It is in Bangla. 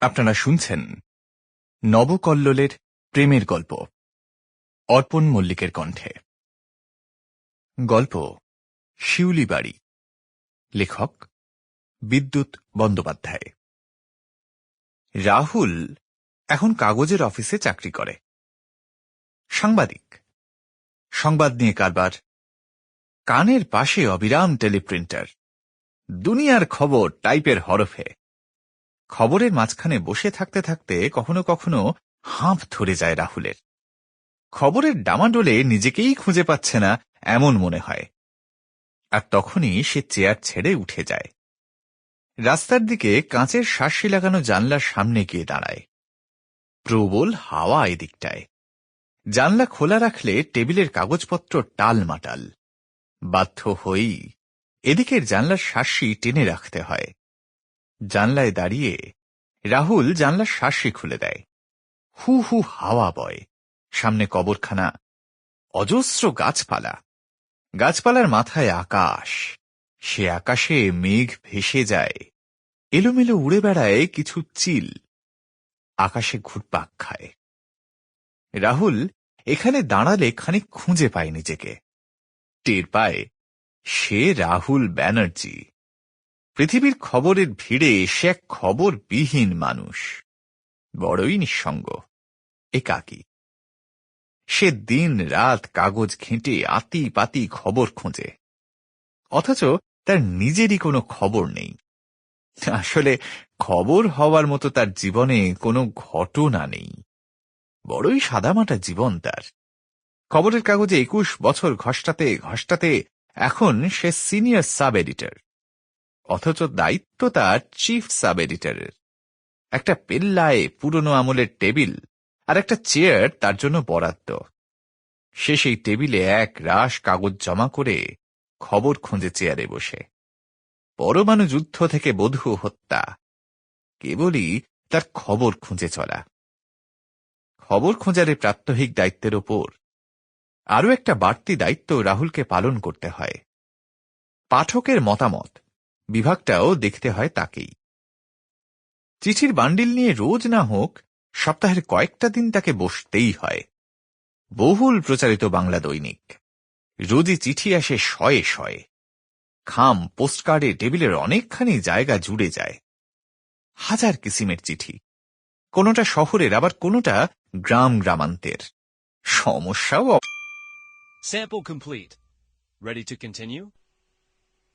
আপনারা শুনছেন নবকল্লোলের প্রেমের গল্প, অর্পণ মল্লিকের কণ্ঠে। গল্প শিউলি বাড়ি লেখক, বিদ্যুৎ বন্দ্যোপাধ্যায়। রাহুল এখন কাগজের অফিসে চাকরি করে। সাংবাদিক। সংবাদ নিয়ে কারবার। কানের পাশে অবিরাম টেলিপ্রিন্টার। দুনিয়ার খবর টাইপের হরফে। খবরের মাঝখানে বসে থাকতে থাকতে কখনো কখনো হাঁপ ধরে যায় রাহুলের। খবরের ডামাডোলে নিজেকেই খুঁজে পাচ্ছে না, এমন মনে হয়। আর তখনই সে চেয়ার ছেড়ে উঠে যায়। রাস্তার দিকে কাঁচের শাসি লাগানো জানলার সামনে গিয়ে দাঁড়ায়। প্রবল হাওয়া এদিকটায়। জানলা খোলা রাখলে টেবিলের কাগজপত্র টালমাটাল। বাধ্য হয়েই এদিকের জানলার শাসি টেনে রাখতে হয়। জানলায় দাঁড়িয়ে রাহুল জানলার শাসি খুলে দেয়। হু হু হাওয়া বয়। সামনে কবরখানা, অজস্র গাছপালা। গাছপালার মাথায় আকাশ। সে আকাশে মেঘ ভেসে যায়। এলোমেলো উড়ে বেড়ায় কিছু চিল। আকাশে ঘুরপাক খায়। রাহুল এখানে দাঁড়ালে খানিক খুঁজে পায় নিজেকে। টের পায় সে রাহুল ব্যানার্জি। পৃথিবীর খবরের ভিড়ে সে এক খবরবিহীন মানুষ। বড়ই নিঃসঙ্গ, একাকী। সে দিন রাত কাগজ ঘেঁটে আতি পাতি খবর খোঁজে। অথচ তার নিজেরই কোনো খবর নেই। আসলে খবর হওয়ার মতো তার জীবনে কোনো ঘটনা নেই। বড়ই সাদামাটা জীবন তার। খবরের কাগজে একুশ বছর ঘষ্টাতে ঘষ্টাতে এখন সে সিনিয়র সাব এডিটর অথচ দায়িত্ব তার চিফ সাব এডিটরের একটা পেল্লায় পুরনো আমলের টেবিল আর একটা চেয়ার তার জন্য বরাদ্দ। সে সেই টেবিলে এক রাশ কাগজ জমা করে খবর খুঁজে চেয়ারে বসে। পরমাণু যুদ্ধ থেকে বধূ হত্যা। কেবলই তার খবর খুঁজে চলা। খবর খোঁজার প্রাত্যহিক দায়িত্বের ওপর আরও একটা বাড়তি দায়িত্ব রাহুলকে পালন করতে হয়। পাঠকের মতামত বিভাগটাও দেখতে হয় তাকেই। চিঠির বান্ডিল নিয়ে রোজ না হোক, সপ্তাহের কয়েকটা দিন তাকে বসতেই হয়। বহুল প্রচারিত বাংলা দৈনিক। রোজই চিঠি আসে শয়ে শয়ে। খাম, পোস্টকার্ডে, টেবিলের অনেকখানি জায়গা জুড়ে যায়। হাজার কিসিমের চিঠি। কোনোটা শহরের, আবার কোনোটা গ্রাম গ্রামান্তের। সমস্যাও Sample complete. Ready to continue?